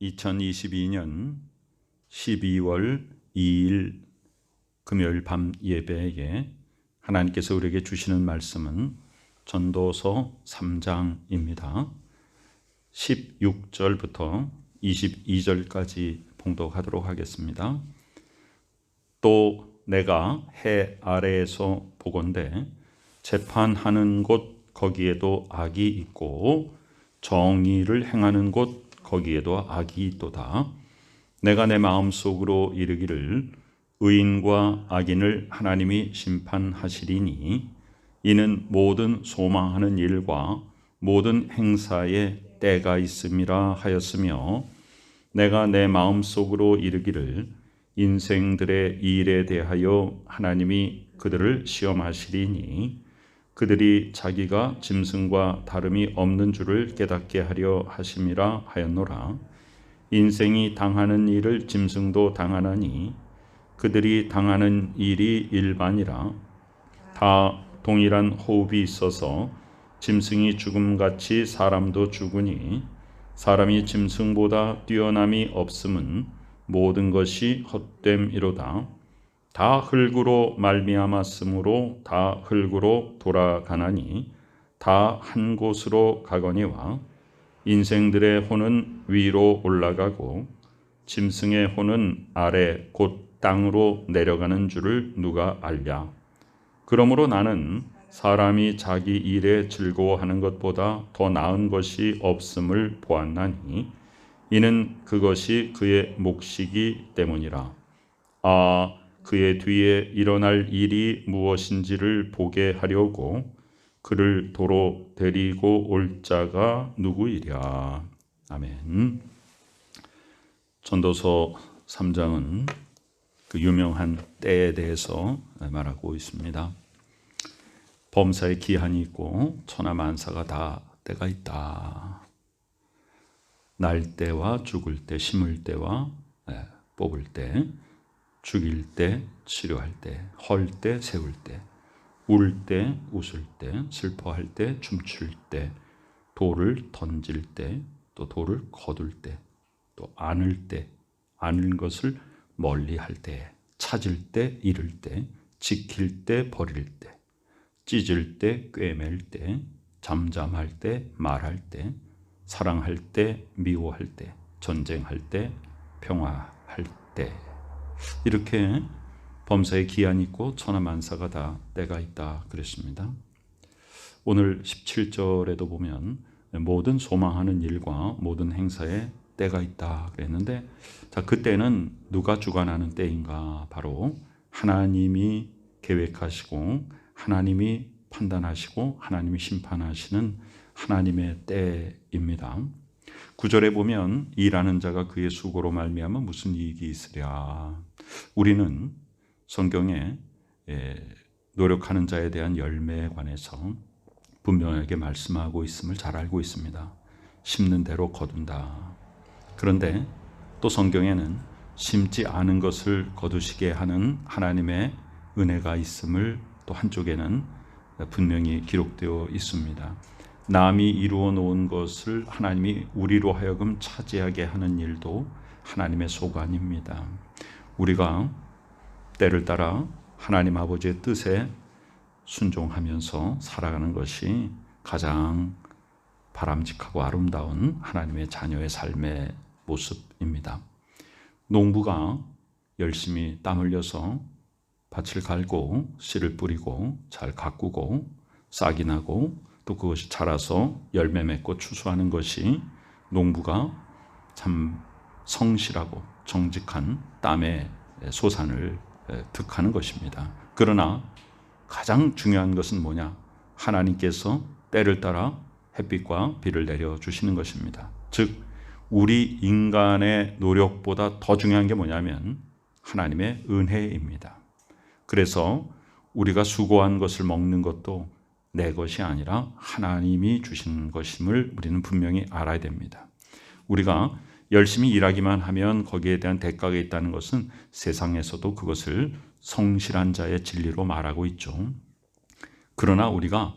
2022년 12월 2일 금요일 밤 예배에 하나님께서 우리에게 주시는 말씀은 전도서 3장입니다. 16절부터 22절까지 봉독하도록 하겠습니다. 또 내가 해 아래에서 보건대 재판하는 곳 거기에도 악이 있고 정의를 행하는 곳 거기에도 악이 있도다. 내가 내 마음 속으로 이르기를 의인과 악인을 하나님이 심판하시리니 이는 모든 소망하는 일과 모든 행사에 때가 있음이라 하였으며 내가 내 마음 속으로 이르기를 인생들의 일에 대하여 하나님이 그들을 시험하시리니 그들이 자기가 짐승과 다름이 없는 줄을 깨닫게 하려 하심이라 하였노라. 인생이 당하는 일을 짐승도 당하나니 그들이 당하는 일이 일반이라 다 동일한 호흡이 있어서 짐승이 죽음같이 사람도 죽으니 사람이 짐승보다 뛰어남이 없음은 모든 것이 헛됨이로다. 다 흙으로 말미암았으므로 다 흙으로 돌아가나니 다 한 곳으로 가거니와 인생들의 혼은 위로 올라가고 짐승의 혼은 아래 곧 땅으로 내려가는 줄을 누가 알랴? 그러므로 나는 사람이 자기 일에 즐거워하는 것보다 더 나은 것이 없음을 보았나니 이는 그것이 그의 몫이기 때문이라. 아 그의 뒤에 일어날 일이 무엇인지를 보게 하려고 그를 도로 데리고 올 자가 누구이랴. 아멘. 전도서 3장은 그 유명한 때에 대해서 말하고 있습니다. 범사의 기한이 있고 천하 만사가 다 때가 있다. 날 때와 죽을 때, 심을 때와 뽑을 때, 죽일 때, 치료할 때, 헐 때, 세울 때, 울 때, 웃을 때, 슬퍼할 때, 춤출 때, 돌을 던질 때, 또 돌을 거둘 때, 또 안을 때, 안은 것을 멀리 할 때, 찾을 때, 잃을 때, 지킬 때, 버릴 때, 찢을 때, 꿰맬 때, 잠잠할 때, 말할 때, 사랑할 때, 미워할 때, 전쟁할 때, 평화할 때. 이렇게 범사에 기한이 있고 천하 만사가 다 때가 있다 그랬습니다. 오늘 17절에도 보면 모든 소망하는 일과 모든 행사에 때가 있다 그랬는데 자 그때는 누가 주관하는 때인가 바로 하나님이 계획하시고 하나님이 판단하시고 하나님이 심판하시는 하나님의 때입니다. 구절에 보면 일하는 자가 그의 수고로 말미암아 무슨 이익이 있으랴. 우리는 성경에 노력하는 자에 대한 열매에 관해서 분명하게 말씀하고 있음을 잘 알고 있습니다. 심는 대로 거둔다. 그런데 또 성경에는 심지 않은 것을 거두시게 하는 하나님의 은혜가 있음을 또 한쪽에는 분명히 기록되어 있습니다. 남이 이루어 놓은 것을 하나님이 우리로 하여금 차지하게 하는 일도 하나님의 소관입니다. 우리가 때를 따라 하나님 아버지의 뜻에 순종하면서 살아가는 것이 가장 바람직하고 아름다운 하나님의 자녀의 삶의 모습입니다. 농부가 열심히 땀 흘려서 밭을 갈고 씨를 뿌리고 잘 가꾸고 싹이 나고 또 그것이 자라서 열매 맺고 추수하는 것이 농부가 참 성실하고 정직한 땀의 소산을 득하는 것입니다. 그러나 가장 중요한 것은 뭐냐? 하나님께서 때를 따라 햇빛과 비를 내려 주시는 것입니다. 즉 우리 인간의 노력보다 더 중요한 게 뭐냐면 하나님의 은혜입니다. 그래서 우리가 수고한 것을 먹는 것도 내 것이 아니라 하나님이 주신 것임을 우리는 분명히 알아야 됩니다. 우리가 열심히 일하기만 하면 거기에 대한 대가가 있다는 것은 세상에서도 그것을 성실한 자의 진리로 말하고 있죠. 그러나 우리가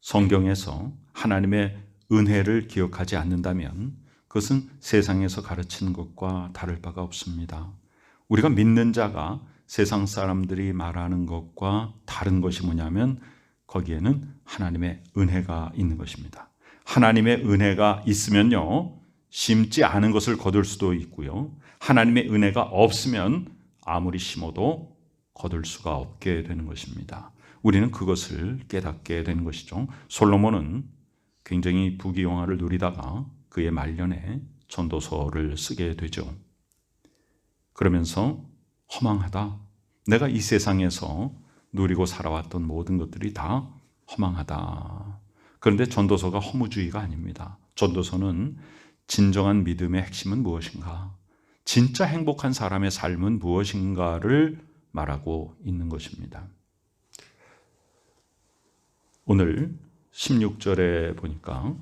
성경에서 하나님의 은혜를 기억하지 않는다면 그 그것은 세상에서 가르치는 것과 다를 바가 없습니다. 우리가 믿는 자가 세상 사람들이 말하는 것과 다른 것이 뭐냐면 거기에는 하나님의 은혜가 있는 것입니다. 하나님의 은혜가 있으면요, 심지 않은 것을 거둘 수도 있고요. 하나님의 은혜가 없으면 아무리 심어도 거둘 수가 없게 되는 것입니다. 우리는 그것을 깨닫게 되는 것이죠. 솔로몬은 굉장히 부귀영화를 누리다가 그의 말년에 전도서를 쓰게 되죠. 그러면서 허망하다. 내가 이 세상에서 누리고 살아왔던 모든 것들이 다 허망하다. 그런데 전도서가 허무주의가 아닙니다. 전도서는 진정한 믿음의 핵심은 무엇인가? 진짜 행복한 사람의 삶은 무엇인가를 말하고 있는 것입니다. 오늘 16절에 보니까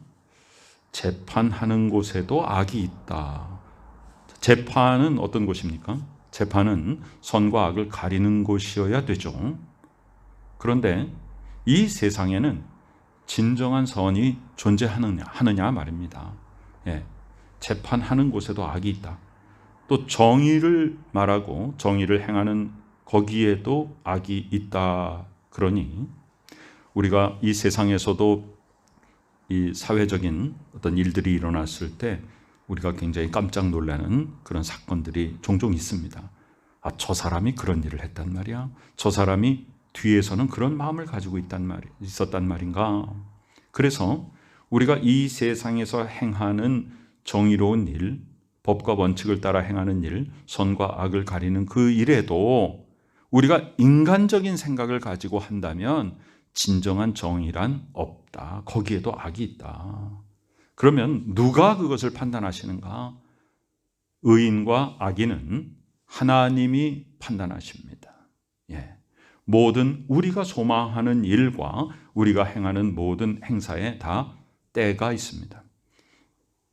재판하는 곳에도 악이 있다. 재판은 어떤 곳입니까? 재판은 선과 악을 가리는 곳이어야 되죠. 그런데 이 세상에는 진정한 선이 존재하느냐 하느냐 말입니다. 예, 재판하는 곳에도 악이 있다. 또 정의를 말하고 정의를 행하는 거기에도 악이 있다. 그러니 우리가 이 세상에서도 이 사회적인 어떤 일들이 일어났을 때 우리가 굉장히 깜짝 놀라는 그런 사건들이 종종 있습니다. 아, 저 사람이 그런 일을 했단 말이야. 저 사람이 뒤에서는 그런 마음을 가지고 있단 말, 있었단 말인가. 그래서 우리가 이 세상에서 행하는 정의로운 일, 법과 원칙을 따라 행하는 일, 선과 악을 가리는 그 일에도 우리가 인간적인 생각을 가지고 한다면 진정한 정의란 없다. 거기에도 악이 있다. 그러면 누가 그것을 판단하시는가? 의인과 악인은 하나님이 판단하십니다. 예. 모든 우리가 소망하는 일과 우리가 행하는 모든 행사에 다 때가 있습니다.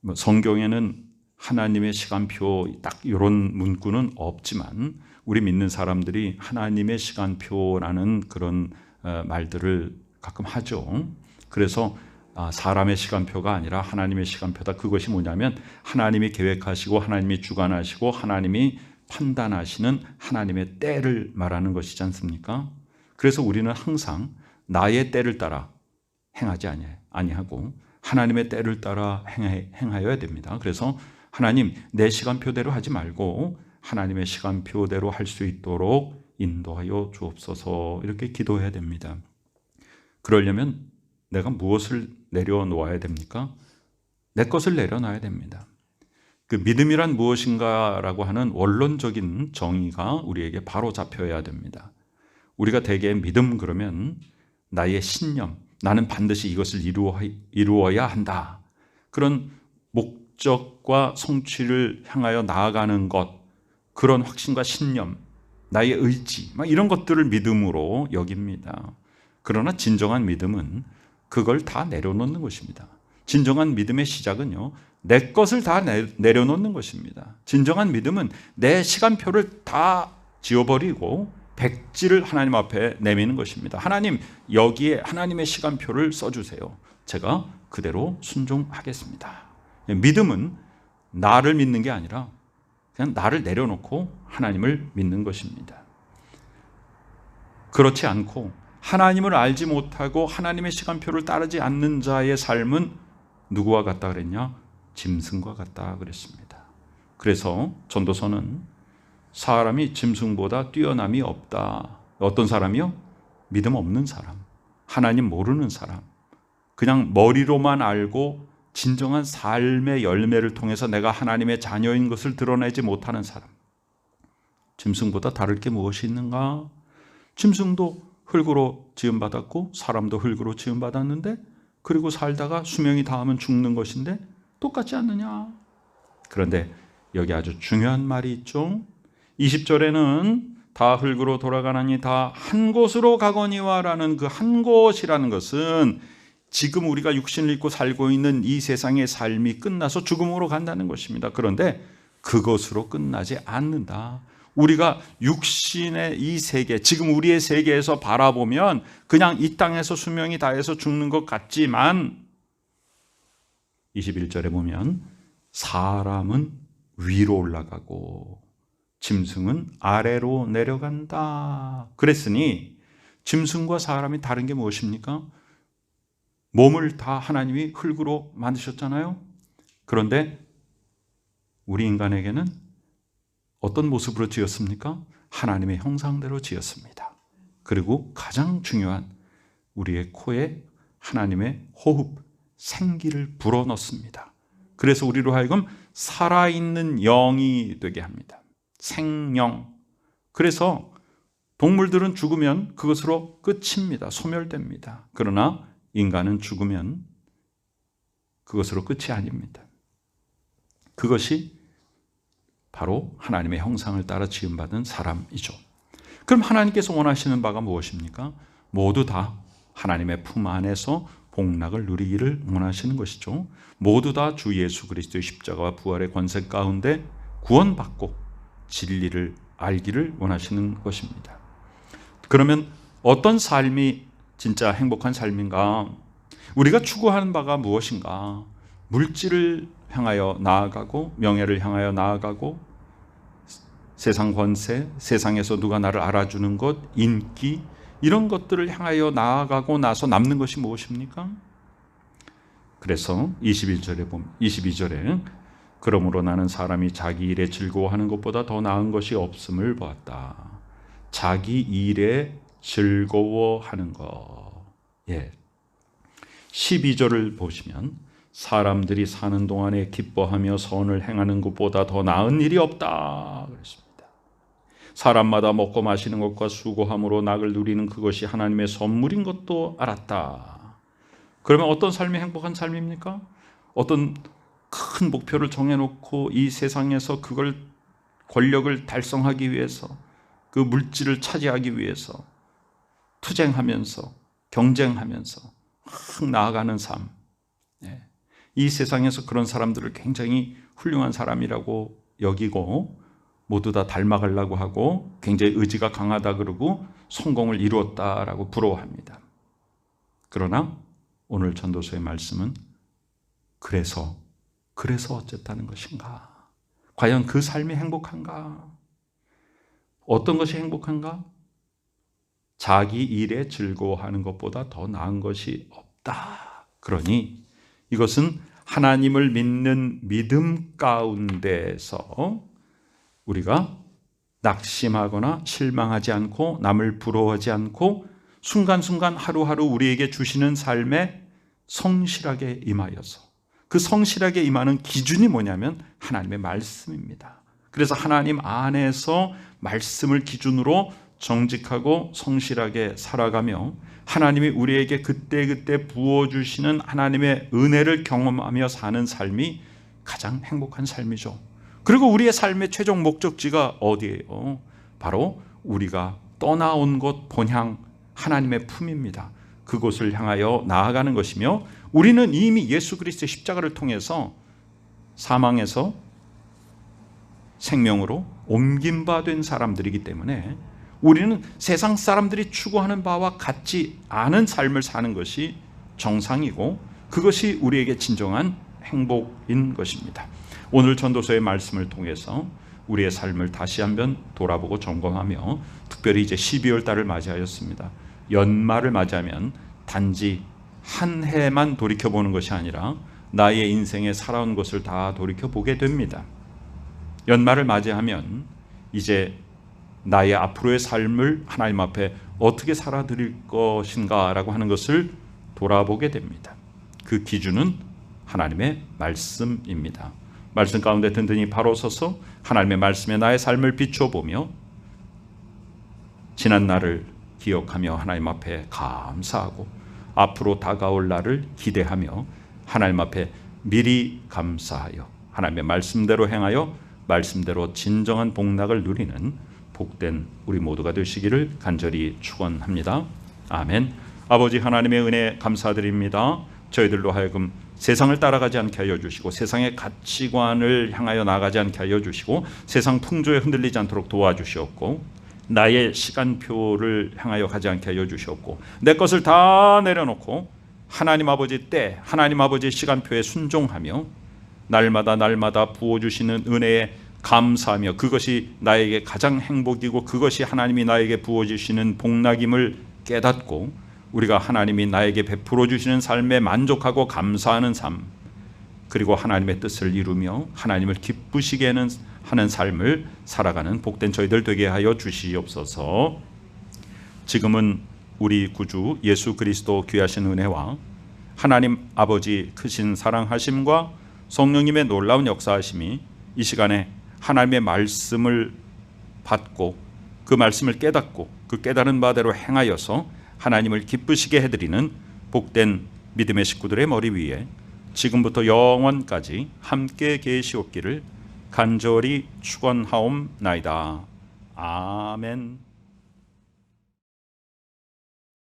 뭐 성경에는 하나님의 시간표 딱 이런 문구는 없지만 우리 믿는 사람들이 하나님의 시간표라는 그런 어, 말들을 가끔 하죠. 그래서 아, 사람의 시간표가 아니라 하나님의 시간표다. 그것이 뭐냐면 하나님이 계획하시고 하나님이 주관하시고 하나님이 판단하시는 하나님의 때를 말하는 것이지 않습니까? 그래서 우리는 항상 나의 때를 따라 행하지 아니하고 하나님의 때를 따라 행하여야 됩니다. 그래서 하나님 내 시간표대로 하지 말고 하나님의 시간표대로 할 수 있도록 인도하여 주옵소서 이렇게 기도해야 됩니다. 그러려면 내가 무엇을 내려놓아야 됩니까? 내 것을 내려놔야 됩니다. 그 믿음이란 무엇인가라고 하는 원론적인 정의가 우리에게 바로 잡혀야 됩니다. 우리가 대개 믿음 그러면 나의 신념, 나는 반드시 이것을 이루어, 이루어야 한다. 그런 목적과 성취를 향하여 나아가는 것, 그런 확신과 신념, 나의 의지, 막 이런 것들을 믿음으로 여깁니다. 그러나 진정한 믿음은 그걸 다 내려놓는 것입니다. 진정한 믿음의 시작은요, 내 것을 다 내려놓는 것입니다. 진정한 믿음은 내 시간표를 다 지워버리고 백지를 하나님 앞에 내미는 것입니다. 하나님, 여기에 하나님의 시간표를 써주세요. 제가 그대로 순종하겠습니다. 믿음은 나를 믿는 게 아니라 그냥 나를 내려놓고 하나님을 믿는 것입니다. 그렇지 않고 하나님을 알지 못하고 하나님의 시간표를 따르지 않는 자의 삶은 누구와 같다 그랬냐? 짐승과 같다 그랬습니다. 그래서 전도서는 사람이 짐승보다 뛰어남이 없다. 어떤 사람이요? 믿음 없는 사람. 하나님 모르는 사람. 그냥 머리로만 알고 진정한 삶의 열매를 통해서 내가 하나님의 자녀인 것을 드러내지 못하는 사람. 짐승보다 다를 게 무엇이 있는가? 짐승도 흙으로 지음받았고 사람도 흙으로 지음받았는데 그리고 살다가 수명이 닿으면 죽는 것인데 똑같지 않느냐? 그런데 여기 아주 중요한 말이 있죠. 20절에는 다 흙으로 돌아가나니 다 한 곳으로 가거니와라는 그 한 곳이라는 것은 지금 우리가 육신을 입고 살고 있는 이 세상의 삶이 끝나서 죽음으로 간다는 것입니다. 그런데 그것으로 끝나지 않는다. 우리가 육신의 이 세계, 지금 우리의 세계에서 바라보면 그냥 이 땅에서 수명이 다해서 죽는 것 같지만 21절에 보면 사람은 위로 올라가고 짐승은 아래로 내려간다. 그랬으니 짐승과 사람이 다른 게 무엇입니까? 몸을 다 하나님이 흙으로 만드셨잖아요. 그런데 우리 인간에게는 어떤 모습으로 지었습니까? 하나님의 형상대로 지었습니다. 그리고 가장 중요한 우리의 코에 하나님의 호흡, 생기를 불어넣습니다. 그래서 우리로 하여금 살아있는 영이 되게 합니다. 생명. 그래서 동물들은 죽으면 그것으로 끝입니다. 소멸됩니다. 그러나 인간은 죽으면 그것으로 끝이 아닙니다. 그것이 바로 하나님의 형상을 따라 지음받은 사람이죠. 그럼 하나님께서 원하시는 바가 무엇입니까? 모두 다 하나님의 품 안에서 복락을 누리기를 원하시는 것이죠. 모두 다 주 예수 그리스도의 십자가와 부활의 권세 가운데 구원받고 진리를 알기를 원하시는 것입니다. 그러면 어떤 삶이 진짜 행복한 삶인가? 우리가 추구하는 바가 무엇인가? 물질을 향하여 나아가고 명예를 향하여 나아가고 세상 권세, 세상에서 누가 나를 알아주는 것, 인기 이런 것들을 향하여 나아가고 나서 남는 것이 무엇입니까? 그래서 21절에 보면 22절에 그러므로 나는 사람이 자기 일에 즐거워하는 것보다 더 나은 것이 없음을 보았다. 자기 일에 즐거워하는 것. 예. 12절을 보시면 사람들이 사는 동안에 기뻐하며 선을 행하는 것보다 더 나은 일이 없다. 그랬습니다. 사람마다 먹고 마시는 것과 수고함으로 낙을 누리는 그것이 하나님의 선물인 것도 알았다. 그러면 어떤 삶이 행복한 삶입니까? 어떤 큰 목표를 정해놓고 이 세상에서 그걸 권력을 달성하기 위해서 그 물질을 차지하기 위해서 투쟁하면서 경쟁하면서 막 나아가는 삶. 예. 이 세상에서 그런 사람들을 굉장히 훌륭한 사람이라고 여기고 모두 다 닮아가려고 하고 굉장히 의지가 강하다 그러고 성공을 이루었다라고 부러워합니다. 그러나 오늘 전도서의 말씀은 그래서 그래서 어쨌다는 것인가? 과연 그 삶이 행복한가? 어떤 것이 행복한가? 자기 일에 즐거워하는 것보다 더 나은 것이 없다. 그러니 이것은 하나님을 믿는 믿음 가운데서 우리가 낙심하거나 실망하지 않고 남을 부러워하지 않고 순간순간 하루하루 우리에게 주시는 삶에 성실하게 임하여서 그 성실하게 임하는 기준이 뭐냐면 하나님의 말씀입니다. 그래서 하나님 안에서 말씀을 기준으로 정직하고 성실하게 살아가며 하나님이 우리에게 그때그때 부어주시는 하나님의 은혜를 경험하며 사는 삶이 가장 행복한 삶이죠. 그리고 우리의 삶의 최종 목적지가 어디예요? 바로 우리가 떠나온 곳 본향 하나님의 품입니다. 그곳을 향하여 나아가는 것이며 우리는 이미 예수 그리스도의 십자가를 통해서 사망에서 생명으로 옮긴 바 된 사람들이기 때문에 우리는 세상 사람들이 추구하는 바와 같지 않은 삶을 사는 것이 정상이고 그것이 우리에게 진정한 행복인 것입니다. 오늘 전도서의 말씀을 통해서 우리의 삶을 다시 한번 돌아보고 점검하며 특별히 이제 12월 달을 맞이하였습니다. 연말을 맞이하면 단지 한 해만 돌이켜 보는 것이 아니라 나의 인생에 살아온 것을 다 돌이켜 보게 됩니다. 연말을 맞이하면 이제 나의 앞으로의 삶을 하나님 앞에 어떻게 살아드릴 것인가라고 하는 것을 돌아보게 됩니다. 그 기준은 하나님의 말씀입니다. 말씀 가운데 든든히 바로 서서 하나님의 말씀에 나의 삶을 비춰보며 지난 날을 기억하며 하나님 앞에 감사하고 앞으로 다가올 날을 기대하며 하나님 앞에 미리 감사하여 하나님의 말씀대로 행하여 말씀대로 진정한 복락을 누리는 복된 우리 모두가 되시기를 간절히 축원합니다. 아멘. 아버지 하나님의 은혜 감사드립니다. 저희들로 하여금 세상을 따라가지 않게 하여 주시고 세상의 가치관을 향하여 나가지 않게 하여 주시고 세상 풍조에 흔들리지 않도록 도와주시옵고 나의 시간표를 향하여 가지 않게 하여 주시옵고 내 것을 다 내려놓고 하나님 아버지 때 하나님 아버지 시간표에 순종하며 날마다 날마다 부어 주시는 은혜에 감사하며 그것이 나에게 가장 행복이고 그것이 하나님이 나에게 부어 주시는 복락임을 깨닫고 우리가 하나님이 나에게 베풀어 주시는 삶에 만족하고 감사하는 삶 그리고 하나님의 뜻을 이루며 하나님을 기쁘시게 하는, 하는 삶을 살아가는 복된 저희들 되게 하여 주시옵소서. 지금은 우리 구주 예수 그리스도 귀하신 은혜와 하나님 아버지 크신 사랑하심과 성령님의 놀라운 역사하심이 이 시간에 하나님의 말씀을 받고 그 말씀을 깨닫고 그 깨달은 바대로 행하여서 하나님을 기쁘시게 해드리는 복된 믿음의 식구들의 머리 위에 지금부터 영원까지 함께 계시옵기를 간절히 축원하옵나이다. 아멘.